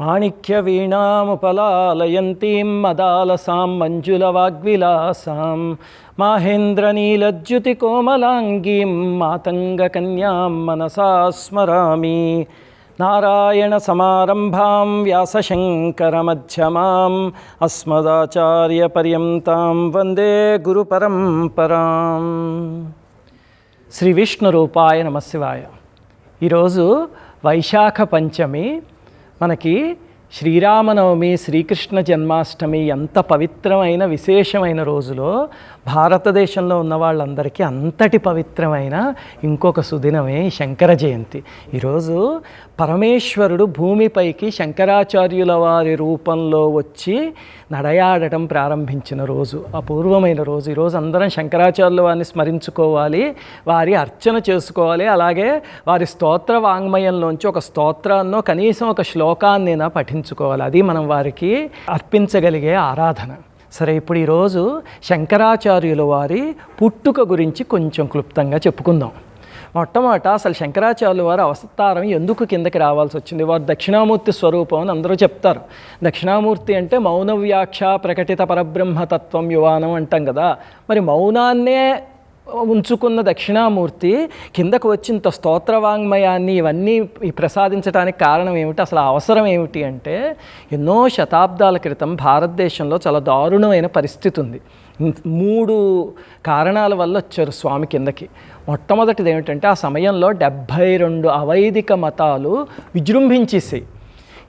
మాణిక్యవీణాముపలాలయంతీం మదాలసాం మంజులవాగ్విలాసాం. మాహేంద్రనీలజ్యుతికోమలాంగీం మాతంగకన్యాం మనసా స్మరామి. నారాయణసమారంభాం వ్యాసశంకరమధ్యమాం అస్మదాచార్యపర్యంతాం వందే గురుపరంపరాం. శ్రీ విష్ణు రూపాయ నమశివాయ. ఈరోజు వైశాఖ పంచమి మనకి శ్రీరామనవమి శ్రీకృష్ణ జన్మాష్టమి ఎంత పవిత్రమైన విశేషమైన రోజులో భారతదేశంలో ఉన్న వాళ్ళందరికీ అంతటి పవిత్రమైన ఇంకొక సుదినమే శంకర జయంతి. ఈరోజు పరమేశ్వరుడు భూమిపైకి శంకరాచార్యుల వారి రూపంలో వచ్చి నడయాడటం ప్రారంభించిన రోజు అపూర్వమైన రోజు. ఈరోజు అందరం శంకరాచార్యుల వారిని స్మరించుకోవాలి వారి అర్చన చేసుకోవాలి. అలాగే వారి స్తోత్ర వాంగ్మయంలోంచి ఒక స్తోత్రాన్నో కనీసం ఒక శ్లోకాన్నైనా పఠించుకోవాలి. అది మనం వారికి అర్పించగలిగే ఆరాధన. సరే ఇప్పుడు ఈరోజు శంకరాచార్యుల వారి పుట్టుక గురించి కొంచెం క్లుప్తంగా చెప్పుకుందాం. మొట్టమొదట అసలు శంకరాచార్యుల వారి అవతారం ఎందుకు కిందకి రావాల్సి వచ్చింది? వారు దక్షిణామూర్తి స్వరూపం అని అందరూ చెప్తారు. దక్షిణామూర్తి అంటే మౌన వ్యాఖ్య ప్రకటిత పరబ్రహ్మతత్వం యువానం అంటాం కదా. మరి మౌనాన్నే ఉంచుకున్న దక్షిణామూర్తి కిందకు వచ్చింత స్తోత్రవాంగ్మయాన్ని ఇవన్నీ ఈ ప్రసాదించడానికి కారణం ఏమిటి? అసలు అవసరం ఏమిటి అంటే ఎన్నో శతాబ్దాల క్రితం భారతదేశంలో చాలా దారుణమైన పరిస్థితి ఉంది. మూడు కారణాల వల్ల వచ్చారు స్వామి కిందకి. మొట్టమొదటిది ఏమిటంటే ఆ సమయంలో డెబ్భై రెండు అవైదిక మతాలు విజృంభించేసాయి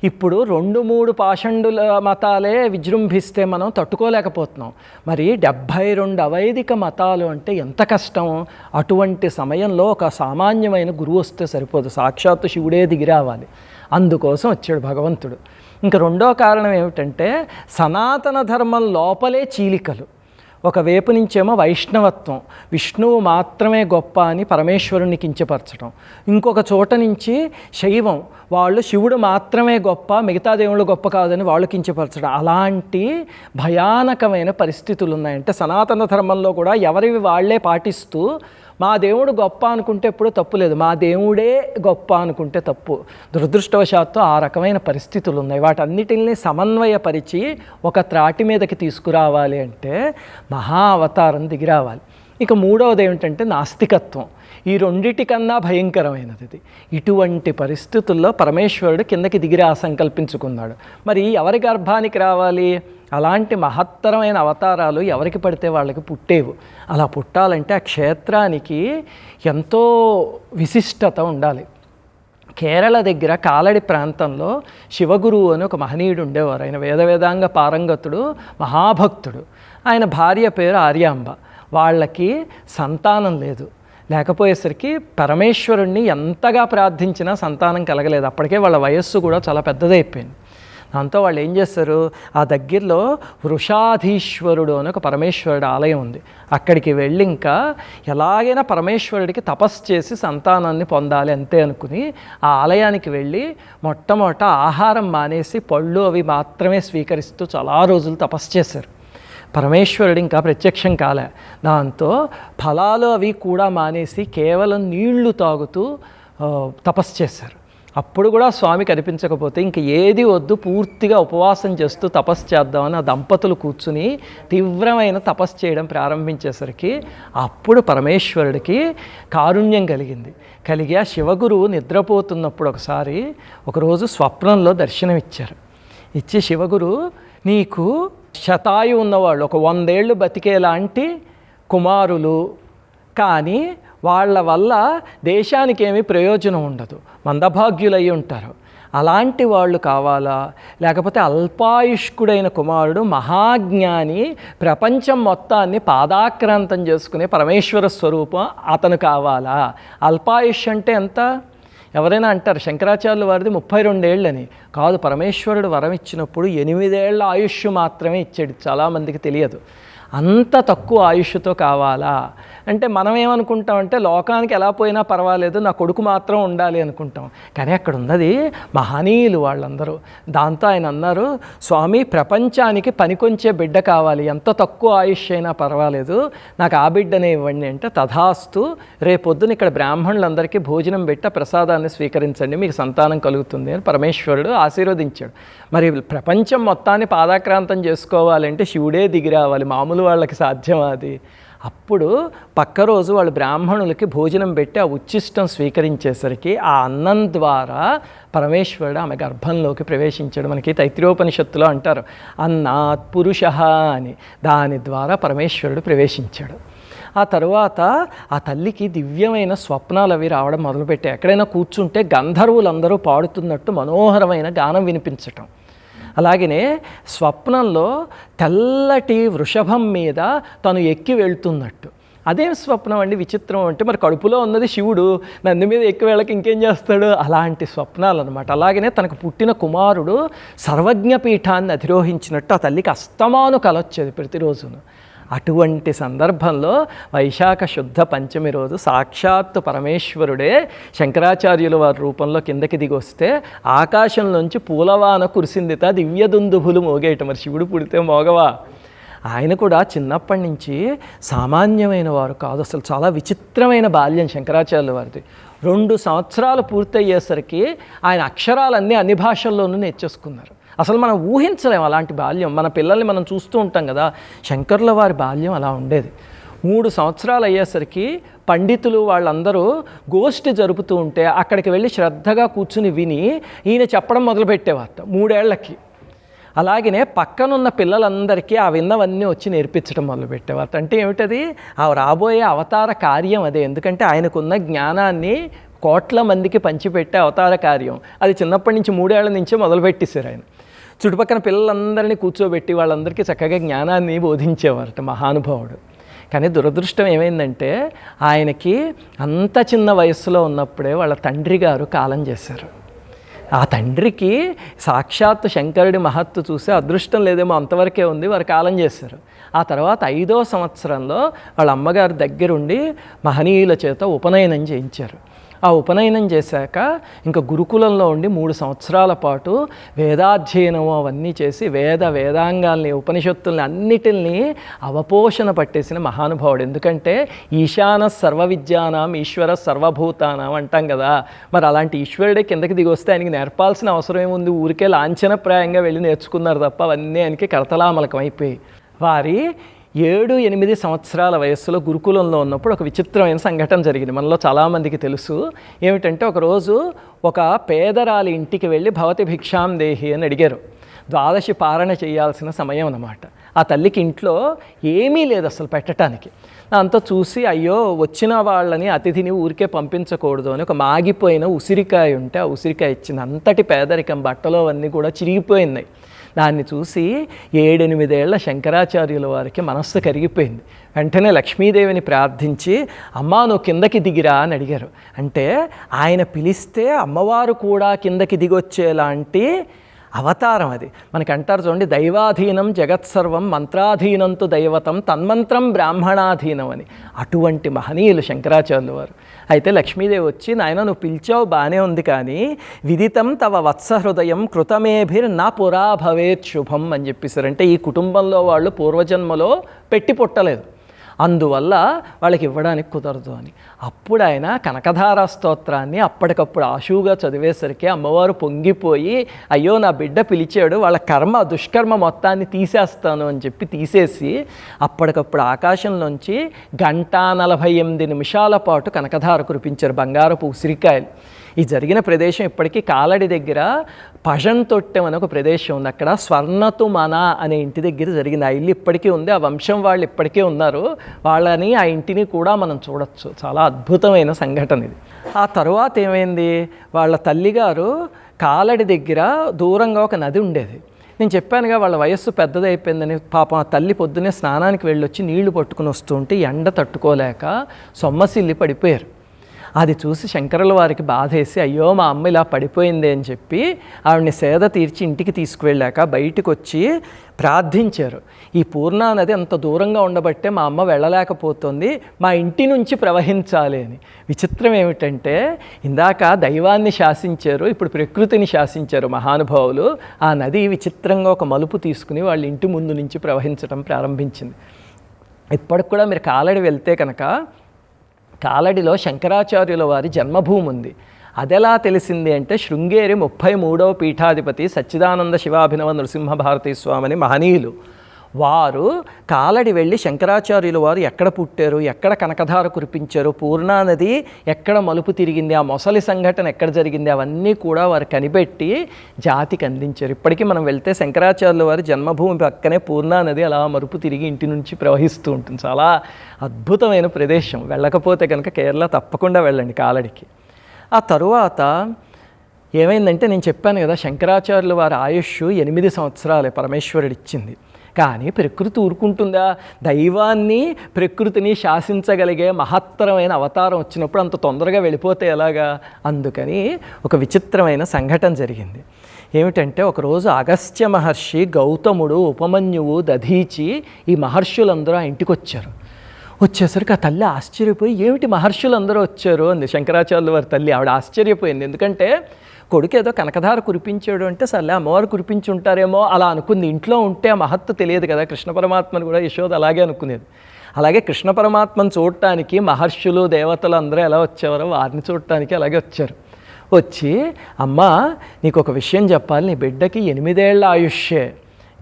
ఇప్పుడు రెండు మూడు పాషండుల మతాలే విజృంభిస్తే మనం తట్టుకోలేకపోతున్నాం. మరి డెబ్భై రెండు అవైదిక మతాలు అంటే ఎంత కష్టం? అటువంటి సమయంలో ఒక సామాన్యమైన గురువు వస్తే సరిపోదు. సాక్షాత్తు శివుడే దిగి రావాలి. అందుకోసం వచ్చాడు భగవంతుడు. ఇంకా రెండో కారణం ఏమిటంటే సనాతన ధర్మం లోపలే చీలికలు. ఒకవైపు నుంచేమో వైష్ణవత్వం. విష్ణువు మాత్రమే గొప్ప అని పరమేశ్వరుని కించపరచడం ఇంకొక చోట నుంచి శైవం. వాళ్ళు శివుడు మాత్రమే గొప్ప మిగతా దేవుళ్ళు గొప్ప కాదని వాళ్ళు కించపరచడం అలాంటి భయానకమైన పరిస్థితులు ఉన్నాయంటే సనాతన ధర్మంలో కూడా ఎవరివి వాళ్ళే పాటిస్తూ మా దేవుడు గొప్ప అనుకుంటే ఎప్పుడూ తప్పు లేదు. మా దేవుడే గొప్ప అనుకుంటే తప్పు. దురదృష్టవశాత్తు ఆ రకమైన పరిస్థితులు ఉన్నాయి వాటన్నిటిని సమన్వయపరిచి ఒక త్రాటి మీదకి తీసుకురావాలి అంటే మహా అవతారం దిగిరావాలి ఇక మూడవది ఏమిటంటే నాస్తికత్వం. ఈ రెండిటికన్నా భయంకరమైనది ఇది. ఇటువంటి పరిస్థితుల్లో పరమేశ్వరుడు కిందకి దిగిరా సంకల్పించుకున్నాడు. మరి ఎవరి గర్భానికి రావాలి? అలాంటి మహత్తరమైన అవతారాలు ఎవరికి పడితే వాళ్ళకి పుట్టేవు. అలా పుట్టాలంటే ఆ క్షేత్రానికి ఎంతో విశిష్టత ఉండాలి. కేరళ దగ్గర కాలడి ప్రాంతంలో శివగురువు అని ఒక మహనీయుడు ఉండేవారు. ఆయన వేద వేదాంగ పారంగతుడు మహాభక్తుడు. ఆయన భార్య పేరు ఆర్యాంబ. వాళ్ళకి సంతానం లేదు. లేకపోయేసరికి పరమేశ్వరుణ్ణి ఎంతగా ప్రార్థించినా సంతానం కలగలేదు. అప్పటికే వాళ్ళ వయస్సు కూడా చాలా పెద్దదైపోయింది. దాంతో వాళ్ళు ఏం చేస్తారు? ఆ దగ్గరలో వృషాధీశ్వరుడు అని ఒక పరమేశ్వరుడు ఆలయం ఉంది. అక్కడికి వెళ్ళి ఇంకా ఎలాగైనా పరమేశ్వరుడికి తపస్సు చేసి సంతానాన్ని పొందాలి అంతే అనుకుని ఆ ఆలయానికి వెళ్ళి మొట్టమొదట ఆహారం మానేసి పళ్ళు అవి మాత్రమే స్వీకరిస్తూ చాలా రోజులు తపస్సు చేశారు. పరమేశ్వరుడు ఇంకా ప్రత్యక్షం కాలే. దాంతో ఫలాలు అవి కూడా మానేసి కేవలం నీళ్ళు తాగుతూ తపస్సు చేశారు. అప్పుడు కూడా స్వామి కనిపించకపోతే ఇంక ఏది వద్దు పూర్తిగా ఉపవాసం చేస్తూ తపస్సు చేద్దామని ఆ దంపతులు కూర్చుని తీవ్రమైన తపస్సు చేయడం ప్రారంభించేసరికి అప్పుడు పరమేశ్వరుడికి కారుణ్యం కలిగింది. కలిగి ఆ శివగురువు నిద్రపోతున్నప్పుడు ఒకసారి ఒకరోజు స్వప్నంలో దర్శనమిచ్చారు. ఇచ్చి శివగురు నీకు శతాయు ఉన్నవాళ్ళు. ఒక వందేళ్ళు బతికేలాంటి కుమారులు. కానీ వాళ్ళ వల్ల దేశానికి ఏమీ ప్రయోజనం ఉండదు. మందభాగ్యులై ఉంటారు. అలాంటి వాళ్ళు కావాలా? లేకపోతే అల్పాయుష్కుడైన కుమారుడు మహాజ్ఞాని ప్రపంచం మొత్తాన్ని పాదాక్రాంతం చేసుకునే పరమేశ్వర స్వరూపం అతను కావాలా? అల్పాయుష్ అంటే ఎంత? ఎవరైనా అంటారు శంకరాచార్యుల వారిది ముప్పై రెండేళ్ళని. కాదు పరమేశ్వరుడు వరం ఇచ్చినప్పుడు ఎనిమిదేళ్ళ ఆయుష్ మాత్రమే ఇచ్చాడు. చాలామందికి తెలియదు. అంత తక్కువ ఆయుష్తో కావాలా? అంటే మనం ఏమనుకుంటామంటే లోకానికి ఎలా పోయినా పర్వాలేదు నా కొడుకు మాత్రం ఉండాలి అనుకుంటాం. కానీ అక్కడ ఉన్నది మహనీయులు వాళ్ళందరూ. దాంతో ఆయన అన్నారు స్వామి ప్రపంచానికి పనికొంచే బిడ్డ కావాలి. ఎంత తక్కువ ఆయుష్ అయినా పర్వాలేదు. నాకు ఆ బిడ్డనే ఇవ్వండి అంటే తథాస్తు రేపొద్దున ఇక్కడ బ్రాహ్మణులందరికీ భోజనం పెట్టి ప్రసాదాన్ని స్వీకరించండి. మీకు సంతానం కలుగుతుంది అని పరమేశ్వరుడు ఆశీర్వదించాడు. మరి ప్రపంచం మొత్తాన్ని పాదాక్రాంతం చేసుకోవాలంటే శివుడే దిగిరావాలి మామూలు మామూలు వాళ్ళకి సాధ్యమా అది. అప్పుడు పక్క రోజు వాళ్ళు బ్రాహ్మణులకి భోజనం పెట్టి ఆ ఉచ్చిష్టం స్వీకరించేసరికి ఆ అన్నం ద్వారా పరమేశ్వరుడు ఆమె గర్భంలోకి ప్రవేశించాడు. మనకి తైత్రోపనిషత్తులో అంటారు అన్నాత్ పురుష అని. దాని ద్వారా పరమేశ్వరుడు ప్రవేశించాడు. ఆ తరువాత ఆ తల్లికి దివ్యమైన స్వప్నాలు అవి రావడం మొదలుపెట్టాయి. ఎక్కడైనా కూర్చుంటే గంధర్వులందరూ పాడుతున్నట్టు మనోహరమైన గానం వినిపించటం. అలాగనే స్వప్నంలో తెల్లటి వృషభం మీద తను ఎక్కి వెళ్తున్నట్టు. అదేం స్వప్నం అండి విచిత్రం అంటే మరి కడుపులో ఉన్నది శివుడు నంది మీద ఎక్కి వెళ్ళక ఇంకేం చేస్తాడు? అలాంటి స్వప్నాలు అనమాట అలాగనే తనకు పుట్టిన కుమారుడు సర్వజ్ఞ పీఠాన్ని అధిరోహించినట్టు ఆ తల్లికి అస్తమాను కలొచ్చేది ప్రతిరోజును. అటువంటి సందర్భంలో వైశాఖ శుద్ధ పంచమి రోజు సాక్షాత్తు పరమేశ్వరుడే శంకరాచార్యుల వారి రూపంలో కిందకి దిగి వస్తే ఆకాశంలోంచి పూలవాన కురిసిందిత దివ్యదుందుభులు మోగేయటం మరి శివుడు పుడితే మోగవా? ఆయన కూడా చిన్నప్పటి నుంచి సామాన్యమైన వారు కాదు. అసలు చాలా విచిత్రమైన బాల్యం శంకరాచార్యుల వారిది. రెండు సంవత్సరాలు పూర్తయ్యేసరికి ఆయన అక్షరాలన్నీ అన్ని భాషల్లోనూ నేర్చేసుకున్నారు. అసలు మనం ఊహించలేం అలాంటి బాల్యం. మన పిల్లల్ని మనం చూస్తూ ఉంటాం కదా శంకర్ల వారి బాల్యం అలా ఉండేది. మూడు సంవత్సరాలు అయ్యేసరికి పండితులు వాళ్ళందరూ గోష్ఠి జరుపుతూ ఉంటే అక్కడికి వెళ్ళి శ్రద్ధగా కూర్చుని విని ఈయన చెప్పడం మొదలుపెట్టేవారు మూడేళ్ళకి. అలాగనే పక్కనున్న పిల్లలందరికీ ఆ విన్నవన్నీ వచ్చి నేర్పించడం మొదలుపెట్టేవారు. అంటే ఏమిటది? ఆ రాబోయే అవతార కార్యం అదే. ఎందుకంటే ఆయనకున్న జ్ఞానాన్ని కోట్ల మందికి పంచిపెట్టే అవతార కార్యం. అది చిన్నప్పటి నుంచి మూడేళ్ళ నుంచే మొదలుపెట్టేశారు ఆయన. చుట్టుపక్కల పిల్లలందరినీ కూర్చోబెట్టి వాళ్ళందరికీ చక్కగా జ్ఞానాన్ని బోధించేవారట మహానుభావుడు. కానీ దురదృష్టం ఏమైందంటే ఆయనకి అంత చిన్న వయస్సులో ఉన్నప్పుడే వాళ్ళ తండ్రి గారు కాలం చేశారు. ఆ తండ్రికి సాక్షాత్తు శంకరుడి మహత్తు చూసే అదృష్టం లేదేమో అంతవరకే ఉంది వారు కాలం చేశారు. ఆ తర్వాత ఐదో సంవత్సరంలో వాళ్ళ అమ్మగారి దగ్గరుండి మహనీయుల చేత ఉపనయనం చేయించారు. ఆ ఉపనయనం చేశాక ఇంకా గురుకులంలో ఉండి మూడు సంవత్సరాల పాటు వేదాధ్యయనం అవన్నీ చేసి వేద వేదాంగాల్ని ఉపనిషత్తుల్ని అన్నిటిని అవపోషణ పట్టేసిన మహానుభావుడు. ఎందుకంటే ఈశాన సర్వ విద్యానాం ఈశ్వర సర్వభూతానాం అంటాం కదా. మరి అలాంటి ఈశ్వరుడే కిందకి దిగి వస్తే ఆయనకి నేర్పాల్సిన అవసరం ఏముంది? ఊరికే లాంఛనప్రాయంగా వెళ్ళి నేర్చుకున్నారు తప్ప అవన్నీ ఆయనకి కరతలామలకం అయిపోయి వారి ఏడు ఎనిమిది సంవత్సరాల వయస్సులో గురుకులంలో ఉన్నప్పుడు ఒక విచిత్రమైన సంఘటన జరిగింది. మనలో చాలామందికి తెలుసు. ఏమిటంటే ఒకరోజు ఒక పేదరాలి ఇంటికి వెళ్ళి భవతి భిక్షాం దేహి అని అడిగారు. ద్వాదశి పారణ చేయాల్సిన సమయం అన్నమాట. ఆ తల్లికి ఇంట్లో ఏమీ లేదు అసలు పెట్టడానికి అంతా చూసి అయ్యో వచ్చిన వాళ్ళని అతిథిని ఊరికే పంపించకూడదు అని ఒక మాగిపోయిన ఉసిరికాయ ఉంటే ఆ ఉసిరికాయ ఇచ్చింది అంతటి పేదరికం బట్టలో అవన్నీ కూడా చిరిగిపోయినాయి దాన్ని చూసి ఏడెనిమిదేళ్ళ శంకరాచార్యుల వారికి మనస్సు కరిగిపోయింది. వెంటనే లక్ష్మీదేవిని ప్రార్థించి అమ్మా నువ్వు కిందకి దిగిరా అని అడిగారు. అంటే ఆయన పిలిస్తే అమ్మవారు కూడా కిందకి దిగొచ్చేలాంటి అవతారం అది. మనకి అంటారు చూడండి దైవాధీనం జగత్సర్వం మంత్రాధీనంతు దైవతం తన్మంత్రం బ్రాహ్మణాధీనం అని. అటువంటి మహనీయులు శంకరాచార్యుల వారు. అయితే లక్ష్మీదేవి వచ్చి నాయన నువ్వు పిలిచావు బాగానే ఉంది కానీ విదితం తవ వత్స హృదయం కృతమేభిర్ నా పురా భవేత్ శుభం అని చెప్పేశారు అంటే ఈ కుటుంబంలో వాళ్ళు పూర్వజన్మలో పెట్టి పుట్టలేదు. అందువల్ల వాళ్ళకి ఇవ్వడానికి కుదరదు అని. అప్పుడు ఆయన కనకధార స్తోత్రాన్ని అప్పటికప్పుడు ఆశువుగా చదివేసరికి అమ్మవారు పొంగిపోయి అయ్యో నా బిడ్డ పిలిచాడు వాళ్ళ కర్మ దుష్కర్మ మొత్తాన్ని తీసేస్తాను అని చెప్పి తీసేసి అప్పటికప్పుడు ఆకాశంలోంచి గంట నలభై ఎనిమిది నిమిషాల పాటు కనకధార కురిపించారు బంగారపు ఉసిరికాయలు. ఈ జరిగిన ప్రదేశం ఇప్పటికీ కాలడి దగ్గర పజన్ తొట్టెం అనే ఒక ప్రదేశం ఉంది. అక్కడ స్వర్ణతుమన అనే ఇంటి దగ్గర జరిగింది. ఆ ఇల్లు ఇప్పటికీ ఉంది. ఆ వంశం వాళ్ళు ఇప్పటికీ ఉన్నారు. వాళ్ళని ఆ ఇంటిని కూడా మనం చూడొచ్చు. చాలా అద్భుతమైన సంఘటన ఇది. ఆ తరువాత ఏమైంది? వాళ్ళ తల్లిగారు కాలడి దగ్గర దూరంగా ఒక నది ఉండేది. నేను చెప్పానుగా వాళ్ళ వయస్సు పెద్దదైపోయిందని పాపం ఆ తల్లి పొద్దునే స్నానానికి వెళ్ళొచ్చి నీళ్ళు పట్టుకుని వస్తుంటే ఎండ తట్టుకోలేక సొమ్మసిల్లి పడిపోయారు. అది చూసి శంకరుల వారికి బాధేసి అయ్యో మా అమ్మ ఇలా పడిపోయింది అని చెప్పి ఆవిడని సేద తీర్చి ఇంటికి తీసుకువెళ్ళాక బయటకు వచ్చి ప్రార్థించారు. ఈ పూర్ణా నది అంత దూరంగా ఉండబట్టే మా అమ్మ వెళ్ళలేకపోతుంది మా ఇంటి నుంచి ప్రవహించాలి అని. విచిత్రం ఏమిటంటే ఇందాక దైవాన్ని శాసించారు ఇప్పుడు ప్రకృతిని శాసించారు మహానుభావులు. ఆ నది విచిత్రంగా ఒక మలుపు తీసుకుని వాళ్ళ ఇంటి ముందు నుంచి ప్రవహించడం ప్రారంభించింది. ఇప్పటికి కూడా మీరు కాలడి వెళ్తే కనుక కాలడిలో శంకరాచార్యుల వారి జన్మభూమి ఉంది. అదెలా తెలిసింది అంటే శృంగేరి ముప్పై మూడవ పీఠాధిపతి సచ్చిదానంద శివాభినవ నృసింహ భారతీ స్వామిని మహనీయులు. వారు కాలడి వెళ్ళి శంకరాచార్యులు వారు ఎక్కడ పుట్టారు ఎక్కడ కనకధార కురిపించారు పూర్ణానది ఎక్కడ మలుపు తిరిగింది ఆ మొసలి సంఘటన ఎక్కడ జరిగింది అవన్నీ కూడా వారు కనిపెట్టి జాతికి అందించారు. ఇప్పటికీ మనం వెళ్తే శంకరాచార్యుల వారి జన్మభూమి పక్కనే పూర్ణానది అలా మలుపు తిరిగి ఇంటి నుంచి ప్రవహిస్తూ ఉంటుంది. చాలా అద్భుతమైన ప్రదేశం. వెళ్ళకపోతే కనుక కేరళ తప్పకుండా వెళ్ళండి కాలడికి. ఆ తరువాత ఏమైందంటే నేను చెప్పాను కదా శంకరాచార్యుల వారి ఆయుష్ ఎనిమిది సంవత్సరాలే పరమేశ్వరుడు ఇచ్చింది కానీ ప్రకృతి ఊరుకుంటుందా? దైవాన్ని ప్రకృతిని శాసించగలిగే మహత్తరమైన అవతారం వచ్చినప్పుడు అంత తొందరగా వెళ్ళిపోతే ఎలాగా? అందుకని ఒక విచిత్రమైన సంఘటన జరిగింది. ఏమిటంటే ఒకరోజు అగస్త్య మహర్షి గౌతముడు ఉపమన్యువు దధీచి ఈ మహర్షులందరూ ఆ ఇంటికి వచ్చారు వచ్చేసరికి ఆ తల్లి ఆశ్చర్యపోయి ఏమిటి మహర్షులు అందరూ వచ్చారు? అంది శంకరాచార్యుల వారి తల్లి. ఆవిడ ఆశ్చర్యపోయింది. ఎందుకంటే కొడుకు ఏదో కనకధార కురిపించాడు అంటే సర్లే అమ్మవారు కురిపించి ఉంటారేమో అలా అనుకుంది. ఇంట్లో ఉంటే మహత్వ మహత్తు తెలియదు కదా. కృష్ణ పరమాత్మను కూడా యశోద అలాగే అనుకునేది. అలాగే కృష్ణ పరమాత్మను చూడటానికి మహర్షులు దేవతలు అందరూ ఎలా వచ్చేవారో వారిని చూడటానికి అలాగే వచ్చారు. వచ్చి అమ్మ నీకు ఒక విషయం చెప్పాలి. నీ బిడ్డకి ఎనిమిదేళ్ళ ఆయుష్యే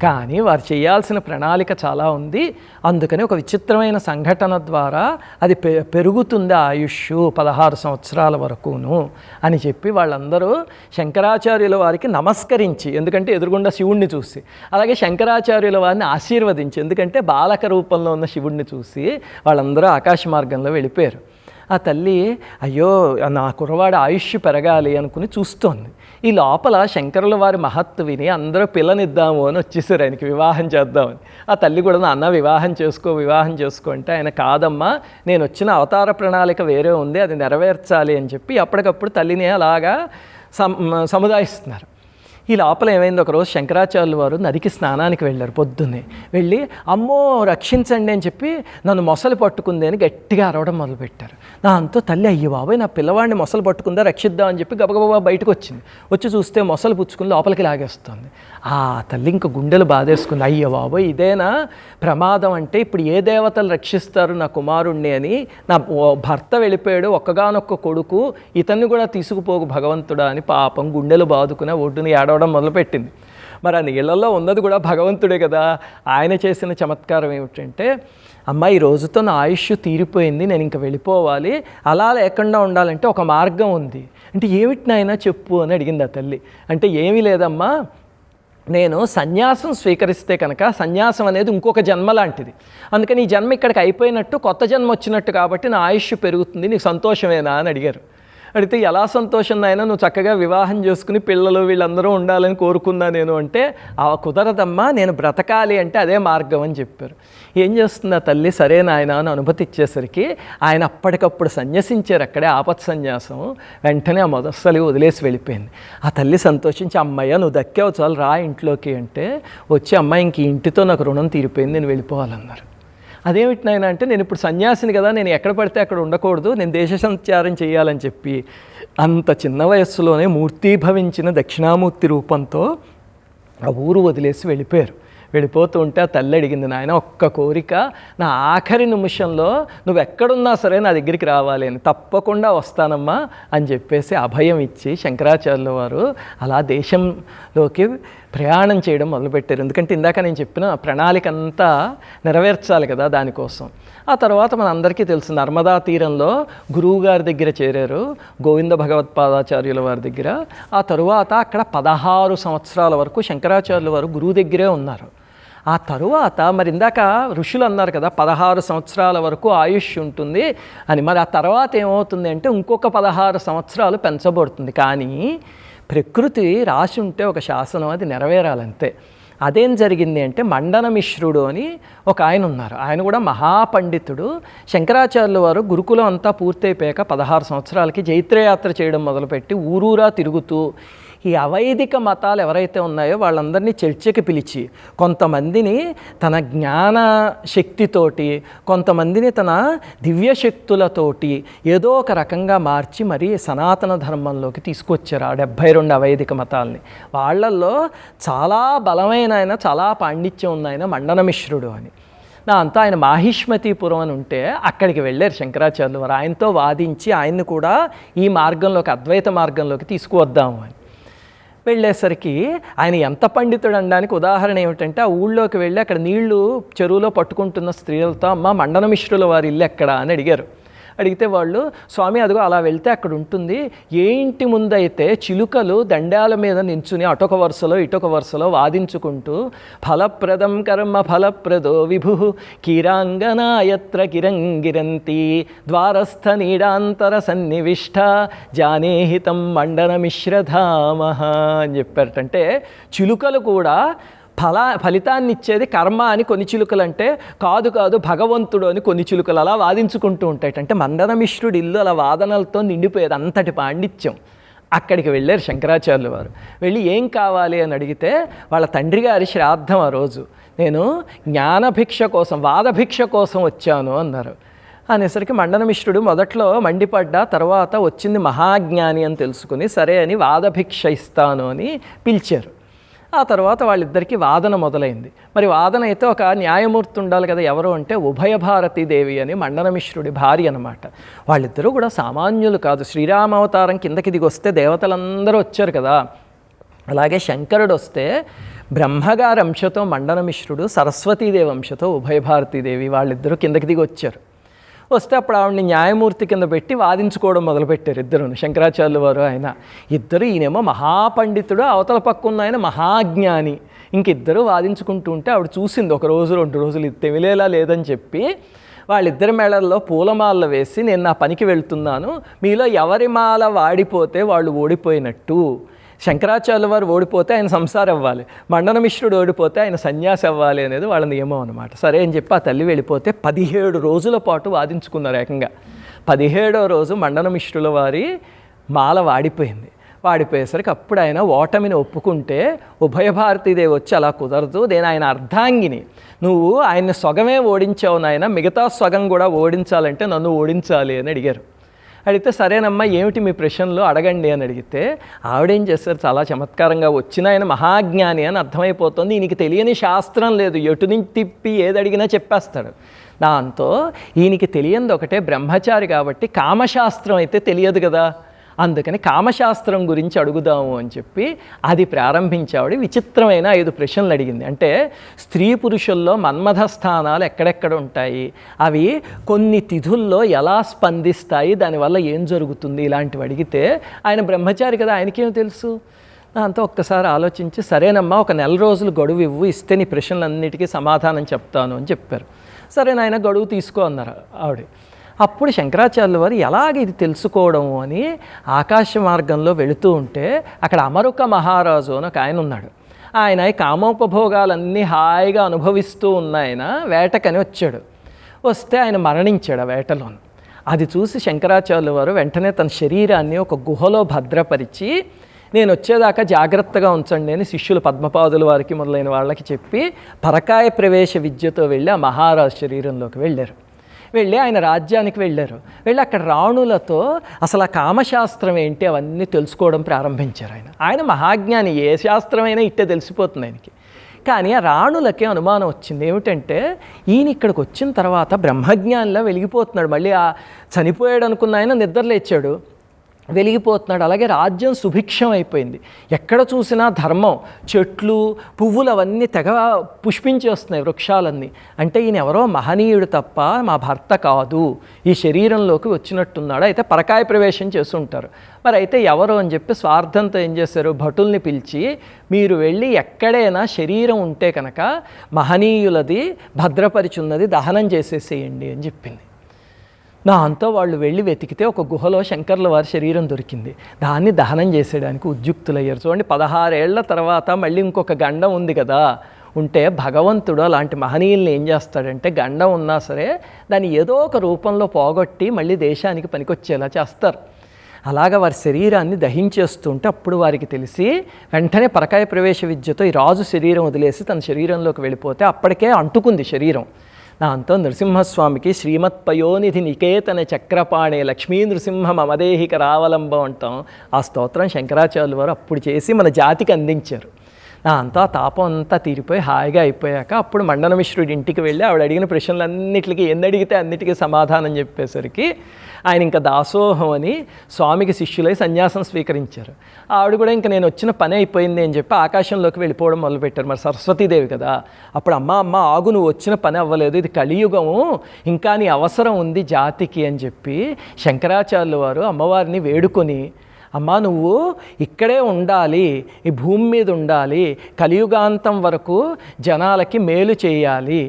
కానీ వారు చేయాల్సిన ప్రణాళిక చాలా ఉంది. అందుకని ఒక విచిత్రమైన సంఘటన ద్వారా అది పె పెరుగుతుంది ఆయుష్ పదహారు సంవత్సరాల వరకును అని చెప్పి వాళ్ళందరూ శంకరాచార్యుల వారికి నమస్కరించి ఎందుకంటే ఎదురుగుండా శివుణ్ణి చూసి అలాగే శంకరాచార్యుల వారిని ఆశీర్వదించి ఎందుకంటే బాలక రూపంలో ఉన్న శివుణ్ణి చూసి వాళ్ళందరూ ఆకాశ మార్గంలో వెళ్ళిపోయారు. ఆ తల్లి అయ్యో నా కుర్రవాడి ఆయుష్ పెరగాలి అనుకుని చూస్తోంది. ఈ లోపల శంకరుల వారి మహత్తు విని అందరూ పిల్లనిద్దాము అని వచ్చేసారు ఆయనకి వివాహం చేద్దామని. ఆ తల్లి కూడా నాన్న వివాహం చేసుకో వివాహం చేసుకో అంటే ఆయన కాదమ్మా నేను వచ్చిన అవతార ప్రణాళిక వేరే ఉంది అది నెరవేర్చాలి అని చెప్పి అప్పటికప్పుడు తల్లిని అలాగా సముదాయిస్తున్నారు. ఈ లోపల ఏమైంది? ఒకరోజు శంకరాచార్యులు వారు నదికి స్నానానికి వెళ్ళారు పొద్దున్నే. వెళ్ళి అమ్మో రక్షించండి అని చెప్పి నన్ను మొసలు పట్టుకుంది అని గట్టిగా అరవడం మొదలుపెట్టారు. దాంతో తల్లి అయ్యి బాబాయ్ నా పిల్లవాడిని మొసలు పట్టుకుందా? రక్షిద్దాం అని చెప్పి గబగబా బయటకు వచ్చింది వచ్చి చూస్తే మొసలు పుచ్చుకుని లోపలికి లాగేస్తుంది. ఆ తల్లి ఇంక గుండెలు బాధేసుకుంది. అయ్యో బాబోయ్ ఇదేనా? ప్రమాదం అంటే ఇప్పుడు ఏ దేవతలు రక్షిస్తారు నా కుమారుణ్ణి అని నా ఓ భర్త వెళ్ళిపోయాడు. ఒక్కగానొక్క కొడుకు ఇతన్ని కూడా తీసుకుపోకు భగవంతుడా అని పాపం గుండెలు బాదుకునే ఆ ఏడవ రావడం మొదలుపెట్టింది. మరి ఆ నీళ్ళల్లో ఉన్నది కూడా భగవంతుడే కదా. ఆయన చేసిన చమత్కారం ఏమిటంటే అమ్మ ఈ రోజుతో నా ఆయుష్ తీరిపోయింది నేను ఇంక వెళ్ళిపోవాలి. అలా లేకుండా ఉండాలంటే ఒక మార్గం ఉంది. అంటే ఏమిటి నాయన చెప్పు అని అడిగింది ఆ తల్లి. అంటే ఏమీ లేదమ్మా నేను సన్యాసం స్వీకరిస్తే కనుక సన్యాసం అనేది ఇంకొక జన్మ లాంటిది. అందుకని ఈ జన్మ ఇక్కడికి అయిపోయినట్టు కొత్త జన్మ వచ్చినట్టు కాబట్టి నా ఆయుష్ పెరుగుతుంది నీకు సంతోషమేనా అని అడిగారు. అడిగితే ఎలా సంతోషం నాయన నువ్వు చక్కగా వివాహం చేసుకుని పిల్లలు వీళ్ళందరూ ఉండాలని కోరుకున్నా నేను? అంటే ఆ కుదరదమ్మా నేను బ్రతకాలి అంటే అదే మార్గం అని చెప్పారు. ఏం చేస్తుంది ఆ తల్లి? సరే నాయన అని అనుమతి ఇచ్చేసరికి ఆయన అప్పటికప్పుడు సన్యసించారు అక్కడే ఆపత్ సన్యాసం. వెంటనే ఆ మొదస్సలి వదిలేసి వెళ్ళిపోయింది. ఆ తల్లి సంతోషించి అమ్మయ్య నువ్వు దక్కావు చాలు రా ఇంట్లోకి అంటే వచ్చి అమ్మాయి ఇంక ఇంటితో నాకు రుణం తీరిపోయింది నేను వెళ్ళిపోవాలన్నారు. అదేమిటి నాయన అంటే నేను ఇప్పుడు సన్యాసిని కదా నేను ఎక్కడ పడితే అక్కడ ఉండకూడదు నేను దేశ సంచారం చేయాలని చెప్పి అంత చిన్న వయస్సులోనే మూర్తీభవించిన దక్షిణామూర్తి రూపంతో ఆ ఊరు వదిలేసి వెళ్ళిపోయారు. వెళ్ళిపోతూ ఉంటే ఆ తల్లి అడిగింది నాయన ఒక్క కోరిక నా ఆఖరి నిమిషంలో నువ్వు ఎక్కడున్నా సరే నా దగ్గరికి రావాలి అని తప్పకుండా వస్తానమ్మా అని చెప్పేసి అభయం ఇచ్చి శంకరాచార్యుల వారు అలా దేశంలోకి ప్రయాణం చేయడం మొదలుపెట్టారు. ఎందుకంటే ఇందాక నేను చెప్పిన ప్రణాళిక అంతా నెరవేర్చాలి కదా దానికోసం. ఆ తర్వాత మన అందరికీ తెలుసు నర్మదా తీరంలో గురువు గారి దగ్గర చేరారు గోవింద భగవత్పాదాచార్యుల వారి దగ్గర. ఆ తరువాత అక్కడ పదహారు సంవత్సరాల వరకు శంకరాచార్యుల వారు గురువు దగ్గరే ఉన్నారు. ఆ తరువాత మరి ఇందాక ఋషులు అన్నారు కదా పదహారు సంవత్సరాల వరకు ఆయుష్ ఉంటుంది అని. మరి ఆ తర్వాత ఏమవుతుంది అంటే ఇంకొక పదహారు సంవత్సరాలు పెంచబడుతుంది. కానీ ప్రకృతి రాసి ఉంటే ఒక శాసనం అది నెరవేరాలంతే. అదేం జరిగింది అంటే మండన మిశ్రుడు అని ఒక ఆయన ఉన్నారు. ఆయన కూడా మహాపండితుడు. శంకరాచార్యుల వారు గురుకులం అంతా పూర్తయిపోయాక పదహారు సంవత్సరాలకి జైత్రయాత్ర చేయడం మొదలుపెట్టి ఊరూరా తిరుగుతూ ఈ అవైదిక మతాలు ఎవరైతే ఉన్నాయో వాళ్ళందరినీ చర్చకి పిలిచి కొంతమందిని తన జ్ఞాన శక్తితోటి కొంతమందిని తన దివ్య శక్తులతోటి ఏదో ఒక రకంగా మార్చి మరి సనాతన ధర్మంలోకి తీసుకొచ్చారు ఆ డెబ్భై రెండు అవైదిక మతాల్ని. వాళ్ళల్లో చాలా బలమైన ఆయన చాలా పాండిత్యం ఉన్న ఆయన మండనమిశ్రుడు అని. నా అంతా ఆయన మాహిష్మతిపురం అని ఉంటే అక్కడికి వెళ్ళారు శంకరాచార్యులు వారు. ఆయనతో వాదించి ఆయన్ని కూడా ఈ మార్గంలోకి అద్వైత మార్గంలోకి తీసుకువద్దాము అని. వెళ్ళేసరికి ఆయన ఎంత పండితుడు అనడానికి ఉదాహరణ ఏమిటంటే ఆ ఊళ్ళోకి వెళ్ళి అక్కడ నీళ్ళు చెరువులో పట్టుకుంటున్న స్త్రీలతో అమ్మ మండనమిశ్రుల వారి ఇల్లు ఎక్కడ అని అడిగారు. అడిగితే వాళ్ళు స్వామి అదిగో అలా వెళ్తే అక్కడ ఉంటుంది. ఏ ఇంటి ముందైతే చిలుకలు దండాల మీద నించుని అటొక వరుసలో ఇటొక వరుసలో వాదించుకుంటూ ఫలప్రదం కర్మ ఫలప్రదో విభు కీరాంగనాయత్ర కిరంగిరంతి ద్వారస్థ నీడాంతర సన్నివిష్ట జానేహితం మండనమిశ్రధామ అని చెప్పారటంటే చిలుకలు కూడా ఫల ఫలితాన్ని ఇచ్చేది కర్మ అని కొన్ని చిలుకలు అంటే కాదు కాదు భగవంతుడు అని కొన్ని చిలుకలు అలా వాదించుకుంటూ ఉంటాయి అంటే మండన మిశ్రుడి ఇల్లు అలా వాదనలతో నిండిపోయేది అంతటి పాండిత్యం. అక్కడికి వెళ్ళారు శంకరాచార్యులు వారు. వెళ్ళి ఏం కావాలి అని అడిగితే వాళ్ళ తండ్రి గారి శ్రాద్ధం ఆ రోజు. నేను జ్ఞానభిక్ష కోసం వాదభిక్ష కోసం వచ్చాను అన్నారు. అనేసరికి మండనమిశ్రుడు మొదట్లో మండిపడ్డా తర్వాత వచ్చింది మహాజ్ఞాని అని తెలుసుకుని సరే అని వాదభిక్ష ఇస్తాను అని పిలిచారు. ఆ తర్వాత వాళ్ళిద్దరికీ వాదన మొదలైంది. మరి వాదన అయితే ఒక న్యాయమూర్తి ఉండాలి కదా ఎవరు అంటే ఉభయ భారతీ దేవి అని మండనమిశ్రుడి భార్య అనమాట వాళ్ళిద్దరూ కూడా సామాన్యులు కాదు. శ్రీరామావతారం కిందకి దిగి వస్తే దేవతలందరూ వచ్చారు కదా. అలాగే శంకరుడు వస్తే బ్రహ్మగారి అంశతో మండనమిశ్రుడు సరస్వతీదేవి అంశతో ఉభయ భారతీదేవి వాళ్ళిద్దరూ కిందకి దిగి వచ్చారు. వస్తే అప్పుడు ఆవిడని న్యాయమూర్తి కింద పెట్టి వాదించుకోవడం మొదలుపెట్టారు ఇద్దరు శంకరాచార్యులు వారు ఆయన. ఇద్దరు ఈయనేమో మహాపండితుడు అవతల పక్కున్న ఆయన మహాజ్ఞాని. ఇంకిద్దరు వాదించుకుంటూ ఉంటే ఆవిడ చూసింది ఒక రోజు రెండు రోజులు ఇది తెమిలేలా లేదని చెప్పి వాళ్ళిద్దరి మేళల్లో పూలమాల వేసి నేను నా పనికి వెళ్తున్నాను. మీలో ఎవరి మాల వాడిపోతే వాళ్ళు ఓడిపోయినట్టు. శంకరాచార్యుల వారు ఓడిపోతే ఆయన సంసారం అవ్వాలి. మండనమిశ్రుడు ఓడిపోతే ఆయన సన్యాసి అవ్వాలి అనేది వాళ్ళ నియమం అనమాట సరే అని చెప్పి ఆ తల్లి వెళ్ళిపోతే పదిహేడు రోజుల పాటు వాదించుకున్నారు ఏకంగా. పదిహేడో రోజు మండనమిశ్రుల వారి మాల వాడిపోయింది. వాడిపోయేసరికి అప్పుడు ఆయన ఓటమిని ఒప్పుకుంటే ఉభయ భారతీదేవి వచ్చి అలా కుదరదు నేను ఆయన అర్ధాంగిని. నువ్వు ఆయన్ని సొగమే ఓడించావు నాయన మిగతా సొగం కూడా ఓడించాలంటే నన్ను ఓడించాలి అని అడిగారు. అడిగితే సరేనమ్మా ఏమిటి మీ ప్రశ్నలు? అడగండి అని అడిగితే ఆవిడేం చేస్తారు? చాలా చమత్కారంగా వచ్చిన ఆయన మహాజ్ఞాని అని అర్థమైపోతుంది. ఈయనకి తెలియని శాస్త్రం లేదు. ఎటు నుంచి తిప్పి ఏది అడిగినా చెప్పేస్తాడు. దాంతో ఈయనకి తెలియంది ఒకటే బ్రహ్మచారి కాబట్టి కామశాస్త్రం అయితే తెలియదు కదా. అందుకని కామశాస్త్రం గురించి అడుగుదాము అని చెప్పి అది ప్రారంభించావిడ విచిత్రమైన ఐదు ప్రశ్నలు అడిగింది. అంటే స్త్రీ పురుషుల్లో మన్మథ స్థానాలు ఎక్కడెక్కడ ఉంటాయి? అవి కొన్ని తిథుల్లో ఎలా స్పందిస్తాయి? దానివల్ల ఏం జరుగుతుంది? ఇలాంటివి అడిగితే ఆయన బ్రహ్మచారి కదా ఆయనకేం తెలుసు? దాంతో ఒక్కసారి ఆలోచించి సరేనమ్మా ఒక నెల రోజులు గడువు ఇవ్వు ఇస్తే నీ ప్రశ్నలన్నిటికీ సమాధానం చెప్తాను అని చెప్పారు. సరే నాయన గడువు తీసుకో అన్నారు ఆవిడ. అప్పుడు శంకరాచార్యుల వారు ఎలాగ ఇది తెలుసుకోవడము అని ఆకాశ మార్గంలో వెళుతూ ఉంటే అక్కడ అమరుక మహారాజు అని ఒక ఆయన ఉన్నాడు. ఆయన ఈ కామోపభోగాలన్నీ హాయిగా అనుభవిస్తూ ఉన్న ఆయన వేటకని వచ్చాడు. వస్తే ఆయన మరణించాడు ఆ వేటలోను. అది చూసి శంకరాచార్యుల వారు వెంటనే తన శరీరాన్ని ఒక గుహలో భద్రపరిచి నేను వచ్చేదాకా జాగ్రత్తగా ఉంచండి అని శిష్యులు పద్మపాదుల వారికి మొదలైన వాళ్ళకి చెప్పి పరకాయ ప్రవేశ విద్యతో వెళ్ళి ఆ మహారాజు శరీరంలోకి వెళ్ళారు. వెళ్ళి ఆయన రాజ్యానికి వెళ్ళారు. వెళ్ళి అక్కడ రాణులతో అసలు ఆ కామశాస్త్రం ఏంటి అవన్నీ తెలుసుకోవడం ప్రారంభించారు ఆయన. ఆయన మహాజ్ఞాని ఏ శాస్త్రమైనా ఇట్టే తెలిసిపోతుంది ఆయనకి. కానీ ఆ రాణులకే అనుమానం వచ్చింది. ఏమిటంటే ఈయన ఇక్కడికి వచ్చిన తర్వాత బ్రహ్మజ్ఞానిలా వెలిగిపోతున్నాడు. మళ్ళీ ఆ చనిపోయాడు అనుకున్న ఆయన నిద్రలేచాడు వెలిగిపోతున్నాడు. అలాగే రాజ్యం సుభిక్షం అయిపోయింది. ఎక్కడ చూసినా ధర్మం చెట్లు పువ్వులు అవన్నీ తెగ పుష్పించేస్తున్నాయి వృక్షాలన్నీ. అంటే ఈయన ఎవరో మహనీయుడు తప్ప మా భర్త కాదు. ఈ శరీరంలోకి వచ్చినట్టున్నాడు. అయితే పరకాయ ప్రవేశం చేస్తుంటారు మరి అయితే ఎవరు అని చెప్పి స్వార్థంతో ఏం చేశారు? భటుల్ని పిలిచి మీరు వెళ్ళి ఎక్కడైనా శరీరం ఉంటే కనుక మహనీయులది భద్రపరిచున్నది దహనం చేసేసేయండి అని చెప్పింది. దాంతో వాళ్ళు వెళ్ళి వెతికితే ఒక గుహలో శంకర్ల వారి శరీరం దొరికింది. దాన్ని దహనం చేసేయడానికి ఉద్యుక్తులయ్యారు. చూడండి పదహారేళ్ళ తర్వాత మళ్ళీ ఇంకొక గండం ఉంది కదా. ఉంటే భగవంతుడు అలాంటి మహనీయుల్ని ఏం చేస్తాడంటే గండం ఉన్నా సరే దాన్ని ఏదో ఒక రూపంలో పోగొట్టి మళ్ళీ దేశానికి పనికొచ్చేలా చేస్తారు. అలాగ వారి శరీరాన్ని దహించేస్తుంటే అప్పుడు వారికి తెలిసి వెంటనే పరకాయ ప్రవేశ విద్యతో ఈ రాజు శరీరం వదిలేసి తన శరీరంలోకి వెళ్ళిపోతే అప్పటికే అంటుకుంది శరీరం. దాంతో నరసింహస్వామికి శ్రీమత్ పయోనిధి నికేతన చక్రపాణి లక్ష్మీ నృసింహ మమదేహిక రావలంబం అంటాం. ఆ స్తోత్రం శంకరాచార్యులు వారు అప్పుడు చేసి మన జాతికి అందించారు. అంతా తాపం అంతా తీరిపోయి హాయిగా అయిపోయాక అప్పుడు మండన మిశ్రుడి ఇంటికి వెళ్ళి ఆవిడ అడిగిన ప్రశ్నలన్నిటికీ ఎన్ని అడిగితే అన్నిటికీ సమాధానం చెప్పేసరికి ఆయన ఇంకా దాసోహం అని స్వామికి శిష్యులై సన్యాసం స్వీకరించారు. ఆవిడ కూడా ఇంకా నేను వచ్చిన పని అయిపోయింది అని చెప్పి ఆకాశంలోకి వెళ్ళిపోవడం మొదలుపెట్టారు. మరి సరస్వతీదేవి కదా అప్పుడు అమ్మ అమ్మ ఆగు నువ్వు వచ్చిన పని అవ్వలేదు ఇది కలియుగము ఇంకా నీ అవసరం ఉంది జాతికి అని చెప్పి శంకరాచార్యుల వారు అమ్మవారిని వేడుకొని అమ్మా నువ్వు ఇక్కడే ఉండాలి ఈ భూమి మీద ఉండాలి కలియుగాంతం వరకు జనాలకి మేలు చేయాలి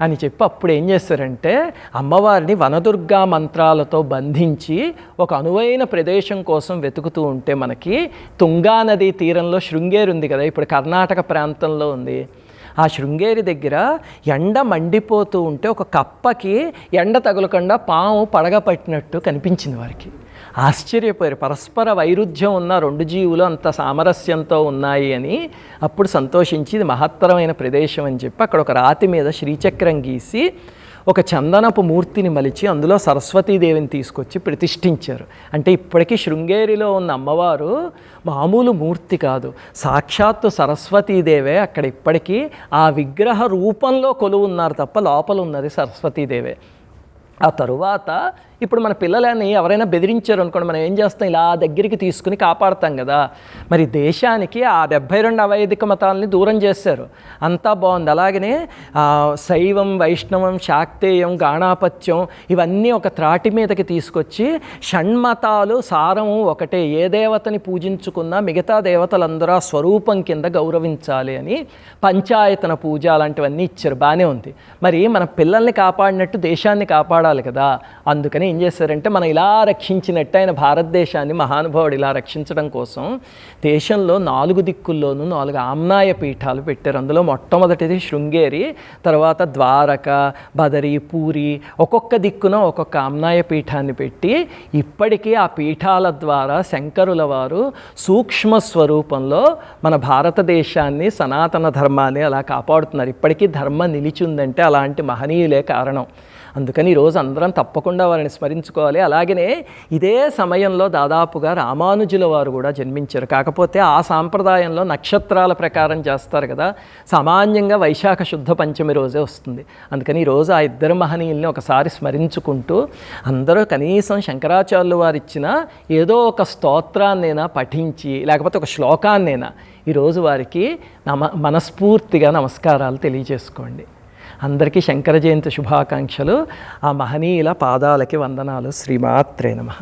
అని చెప్పి అప్పుడు ఏం చేస్తారంటే అమ్మవారిని వనదుర్గా మంత్రాలతో బంధించి ఒక అనువైన ప్రదేశం కోసం వెతుకుతూ ఉంటే మనకి తుంగా నదీ తీరంలో శృంగేరి ఉంది కదా ఇప్పుడు కర్ణాటక ప్రాంతంలో ఉంది. ఆ శృంగేరి దగ్గర ఎండ మండిపోతూ ఉంటే ఒక కప్పకి ఎండ తగులకుండా పాము పడగ పట్టినట్టు కనిపించింది వారికి. ఆశ్చర్యపోయారు. పరస్పర వైరుధ్యం ఉన్న రెండు జీవులు అంత సామరస్యంతో ఉన్నాయి అని అప్పుడు సంతోషించి ఇది మహత్తరమైన ప్రదేశం అని చెప్పి అక్కడ ఒక రాతి మీద శ్రీచక్రం గీసి ఒక చందనపు మూర్తిని మలిచి అందులో సరస్వతీదేవిని తీసుకొచ్చి ప్రతిష్ఠించారు. అంటే ఇప్పటికీ శృంగేరిలో ఉన్న అమ్మవారు మామూలు మూర్తి కాదు. సాక్షాత్తు సరస్వతీదేవే. అక్కడ ఇప్పటికీ ఆ విగ్రహ రూపంలో కొలువు ఉన్నారు తప్ప లోపల ఉన్నది సరస్వతీదేవే. ఆ తరువాత ఇప్పుడు మన పిల్లలని ఎవరైనా బెదిరించారు అనుకోండి మనం ఏం చేస్తాం? ఇలా దగ్గరికి తీసుకుని కాపాడుతాం కదా. మరి దేశానికి ఆ డెబ్భై రెండు అవైదిక మతాలని దూరం చేశారు. అంతా బాగుంది. అలాగనే శైవం వైష్ణవం శాక్తేయం గాణాపత్యం ఇవన్నీ ఒక త్రాటి మీదకి తీసుకొచ్చి షణ్మతాలు సారము ఒకటే. ఏ దేవతని పూజించుకున్నా మిగతా దేవతలందరూ ఆ స్వరూపం కింద గౌరవించాలి అని పంచాయతన పూజ అలాంటివన్నీ ఇచ్చారు. బాగానే ఉంది. మరి మన పిల్లల్ని కాపాడినట్టు దేశాన్ని కాపాడాలి కదా. అందుకని ఏం చేశారంటే మనం ఇలా రక్షించినట్టు ఆయన భారతదేశాన్ని మహానుభావుడు ఇలా రక్షించడం కోసం దేశంలో నాలుగు దిక్కుల్లోనూ నాలుగు ఆమ్నాయ పీఠాలు పెట్టారు. అందులో మొట్టమొదటిది శృంగేరి తర్వాత ద్వారక బదరి పూరి ఒక్కొక్క దిక్కున ఒక్కొక్క ఆమ్నాయ పీఠాన్ని పెట్టి ఇప్పటికీ ఆ పీఠాల ద్వారా శంకరుల వారు సూక్ష్మ స్వరూపంలో మన భారతదేశాన్ని సనాతన ధర్మాన్ని అలా కాపాడుతున్నారు. ఇప్పటికీ ధర్మం నిలిచిందంటే అలాంటి మహనీయులే కారణం. అందుకని ఈరోజు అందరం తప్పకుండా వారిని స్మరించుకోవాలి. అలాగనే ఇదే సమయంలో దాదాపుగా రామానుజుల వారు కూడా జన్మించారు. కాకపోతే ఆ సాంప్రదాయంలో నక్షత్రాల ప్రకారం చేస్తారు కదా సామాన్యంగా వైశాఖ శుద్ధ పంచమి రోజే వస్తుంది. అందుకని ఈరోజు ఆ ఇద్దరు మహనీయుల్ని ఒకసారి స్మరించుకుంటూ అందరూ కనీసం శంకరాచార్యులు వారు ఇచ్చిన ఏదో ఒక స్తోత్రాన్నైనా పఠించి లేకపోతే ఒక శ్లోకాన్నైనా ఈరోజు వారికి నమ మనస్ఫూర్తిగా నమస్కారాలు తెలియజేసుకోండి. అందరికీ శంకర జయంతి శుభాకాంక్షలు. ఆ మహనీయుల పాదాలకి వందనాలు. శ్రీమాత్రే నమః.